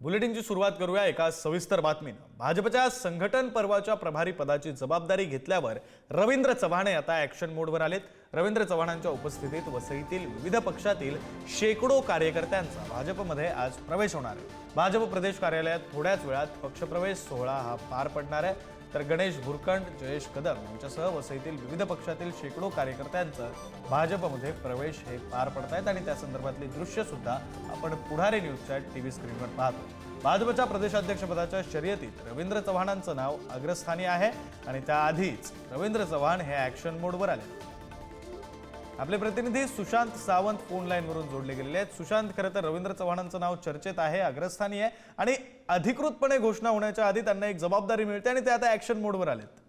बुलेटिनची सुरुवात करूया एका सविस्तर बातमीनं. भाजपच्या संघटन पर्वाच्या प्रभारी पदाची जबाबदारी घेतल्यावर रवींद्र चव्हाण आता ॲक्शन मोडवर आलेत. रवींद्र चव्हाणांच्या उपस्थितीत वसईतील विविध पक्षातील शेकडो कार्यकर्त्यांचा भाजपमध्ये आज प्रवेश होणार आहे. भाजप प्रदेश कार्यालयात थोड्याच वेळात पक्षप्रवेश सोहळा हा पार पडणार आहे. तर गणेश भुरकंड जयेश कदम यांच्यासह वसईतील विविध पक्षातील शेकडो कार्यकर्त्यांचं भाजपमध्ये प्रवेश हे पार पडत आहेत आणि त्या संदर्भातली दृश्य सुद्धा आपण पुढारी न्यूजच्या टी व्ही स्क्रीनवर पाहतो. भाजपच्या प्रदेशाध्यक्षपदाच्या शर्यतीत रवींद्र चव्हाणांचं नाव अग्रस्थानी आहे आणि त्याआधीच रवींद्र चव्हाण हे ॲक्शन मोडवर आले. आपले प्रतिनिधी सुशांत सावंत फोन लाईनवरून जोडले गेलेले आहेत. सुशांत खरं तर रवींद्र चव्हाणांचं नाव चर्चेत आहे अग्रस्थानी आहे आणि अधिकृतपणे घोषणा होण्याच्या आधी त्यांना एक जबाबदारी मिळते आणि ते आता ऍक्शन मोडवर आलेत.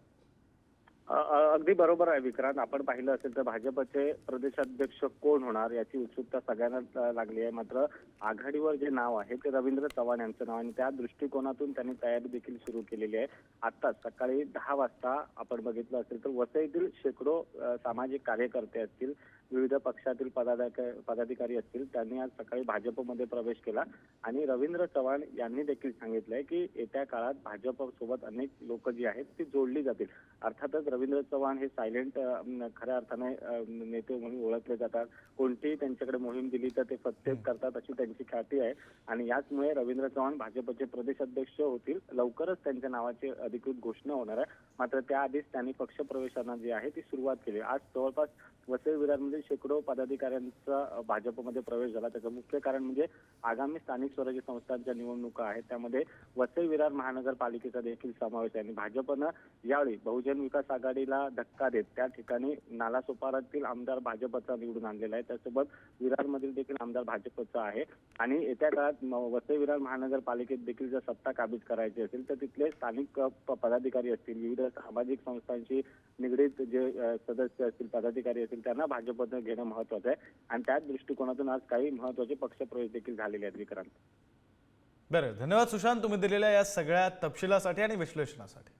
अगदी बरोबर आहे विक्रांत. आपण पाहिलं असेल तर भाजपचे प्रदेशाध्यक्ष कोण होणार याची उत्सुकता सगळ्यांनाच लागली आहे. मात्र आघाडीवर जे नाव आहे ते रवींद्र चव्हाण यांचं नाव आणि त्या दृष्टिकोनातून त्यांनी तयारी देखील सुरू केलेली आहे. आता सकाळी दहा वाजता आपण बघितलं असेल तर वसईतील शेकडो सामाजिक कार्यकर्ते असतील विविध पक्षातील पदाधिका- पदाधिकारी असतील त्यांनी आज सकाळी भाजपमध्ये प्रवेश केला. आणि रवींद्र चव्हाण यांनी देखील सांगितलंय की येत्या काळात भाजप सोबत अनेक लोक जी आहेत ती जोडली जातील. अर्थातच रवींद्र चव्हाण हे सायलेंट खऱ्या अर्थाने नेते म्हणून ओळखले जातात. कोणतीही त्यांच्याकडे मोहीम दिली तर ते फत्तेच करतात अशी त्यांची ख्याती आहे. आणि याचमुळे रवींद्र चव्हाण भाजपचे प्रदेश अध्यक्ष होतील. लवकरच त्यांच्या नावाची अधिकृत घोषणा होणार आहे. मात्र त्याआधीच त्यांनी पक्षप्रवेशांना जी आहे ती सुरुवात केली. आज जवळपास वसई विरारमध्ये शेकडो पदाधिकाऱ्यांचा भाजपमध्ये प्रवेश झाला. त्याचं मुख्य कारण म्हणजे आगामी स्थानिक स्वराज्य संस्थांच्या निवडणुका आहेत. त्यामध्ये वसई विरार महानगरपालिकेचा देखील समावेश आहे. आणि भाजपनं यावेळी बहुजन विकास आघाडीला धक्का देत. त्या ठिकाणी नालासोपारातील आमदार भाजपचा निवडून आणलेला आहे. त्यासोबत विरारमधील देखील आमदार भाजपचा आहे. आणि येत्या काळात वसई विरार महानगरपालिकेत देखील जर सत्ता काबीज करायची असेल तर तिथले स्थानिक पदाधिकारी असतील विविध सामाजिक संस्थांशी निगडीत जे सदस्य असतील पदाधिकारी असतील त्यांना भाजपनं घेणं महत्वाचं आहे. आणि त्याच दृष्टिकोनातून आज काही महत्त्वाचे पक्षप्रवेश देखील झालेले आहेत विक्रांत. बरं धन्यवाद सुशांत. तुम्ही दिलेल्या या सगळ्या तपशिलासाठी आणि विश्लेषणासाठी.